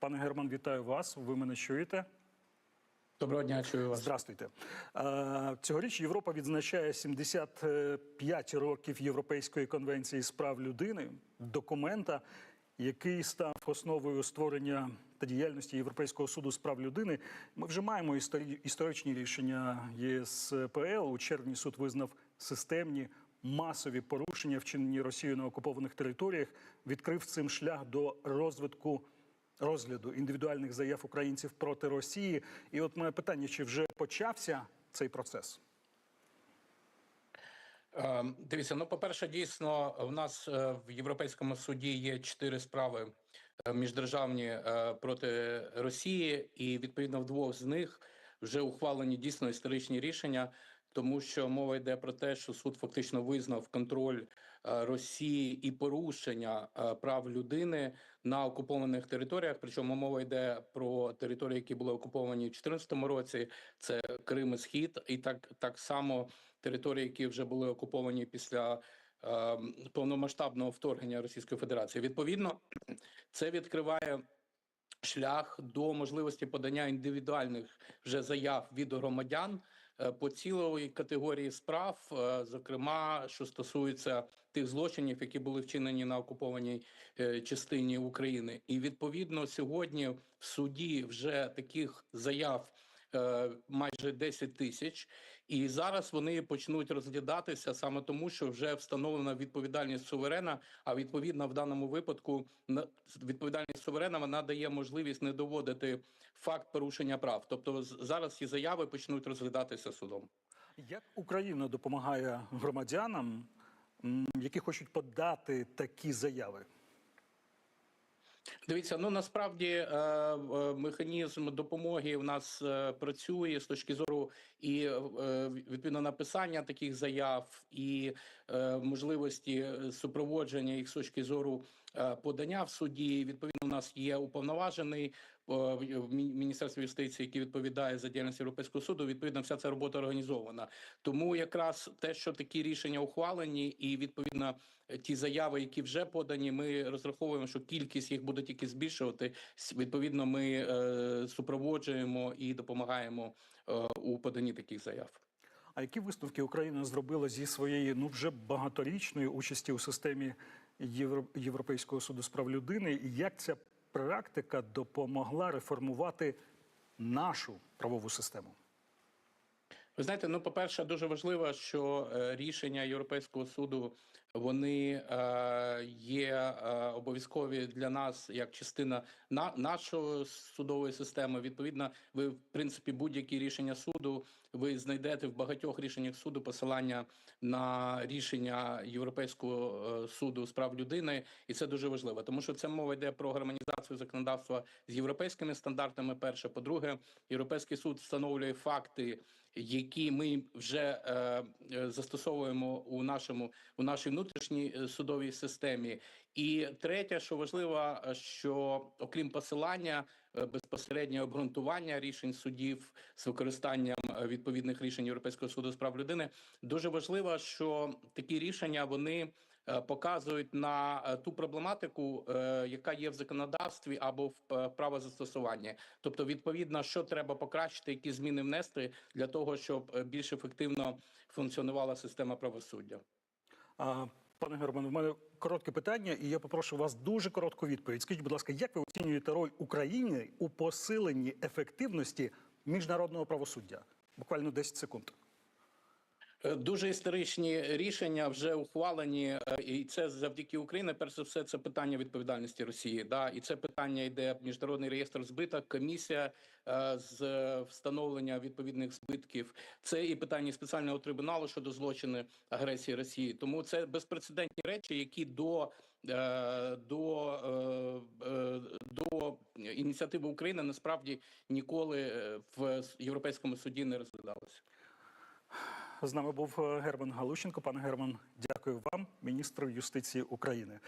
Пане Герман, вітаю вас. Ви мене чуєте? Доброго дня, чую вас. Здравствуйте. Е, Цьогоріч Європа відзначає 75 років Європейської конвенції з прав людини, документа, який став основою створення та діяльності Європейського суду з прав людини. Ми вже маємо історі- історичні рішення ЄСПЛ. У червні суд визнав системні масові порушення, вчинені Росією на окупованих територіях, відкрив цим шлях до розвитку розгляду індивідуальних заяв українців проти Росії. І от моє питання: чи вже почався цей процес? Е, Дивіться, ну по-перше, дійсно, в нас е, в Європейському суді є чотири справи е, міждержавні проти Росії, і відповідно в двох з них вже ухвалені дійсно історичні рішення. Тому що мова йде про те, що суд фактично визнав контроль е, Росії і порушення е, прав людини на окупованих територіях. Причому мова йде про території, які були окуповані в 2014 році. Це Крим і Схід, і так, так само території, які вже були окуповані після е, повномасштабного вторгнення Російської Федерації. Відповідно, це відкриває шлях до можливості подання індивідуальних вже заяв від громадян по цілої категорії справ, е, зокрема, що стосується тих злочинів, які були вчинені на окупованій е, частині України, і відповідно сьогодні в суді вже таких заяв. Е, Майже 10 тисяч, і зараз вони почнуть розглядатися саме тому, що вже встановлена відповідальність суверена. А відповідно, в даному випадку відповідальність суверена вона дає можливість не доводити факт порушення прав. Тобто зараз ці заяви почнуть розглядатися судом. Як Україна допомагає громадянам, які хочуть подати такі заяви? Дивіться, ну насправді е, е, механізм допомоги в нас е, працює з точки зору і відповідно написання таких заяв, і можливості супроводження їх з точки зору подання в суді. Відповідно, нас є уповноважений е, в Мі- Міністерстві юстиції, який відповідає за діяльність Європейського суду. Відповідно, вся ця робота організована. Тому якраз те, що такі рішення ухвалені, і відповідно ті заяви, які вже подані, ми розраховуємо, що кількість їх буде тільки збільшувати. Відповідно, ми е, супроводжуємо і допомагаємо е, у поданні таких заяв. А які висновки Україна зробила зі своєї ну вже багаторічної участі у системі Європейського суду з прав людини? І як ця практика допомогла реформувати нашу правову систему? Ви знаєте, ну по-перше, дуже важливо, що е, рішення Європейського суду вони е, є е, обов'язкові для нас як частина на нашої судової системи. Відповідно, ви в принципі будь-які рішення суду ви знайдете в багатьох рішеннях суду посилання на рішення Європейського е, суду з прав людини, і це дуже важливо, тому що це мова йде про гармонізацію законодавства з європейськими стандартами. Перше, по-друге, європейський суд встановлює факти, які ми вже е, е, застосовуємо у нашому у нашій внутрішній е, судовій системі. І третє, що важливо, е, що окрім посилання е, безпосереднє обґрунтування рішень судів з використанням відповідних рішень Європейського суду з прав людини, дуже важливо, що такі рішення вони показують на ту проблематику, яка є в законодавстві або в правозастосуванні. Тобто, відповідно, що треба покращити, які зміни внести для того, щоб більш ефективно функціонувала система правосуддя. Пане Германе, в мене коротке питання, і я попрошу вас дуже коротку відповідь. Скажіть, будь ласка, як ви оцінюєте роль України у посиленні ефективності міжнародного правосуддя? Буквально 10 секунд. Е, Дуже історичні рішення вже ухвалені, е, і це завдяки Україні. Перш за все, це питання відповідальності Росії. Да, і це питання йде міжнародний реєстр збиток, комісія е, з е, встановлення відповідних збитків. Це і питання спеціального трибуналу щодо злочини агресії Росії. Тому це безпрецедентні речі, які до, до, до ініціативи України насправді ніколи в європейському суді не розглядалися. З нами був е, Герман Галущенко. Пане Герман, дякую вам, міністр юстиції України.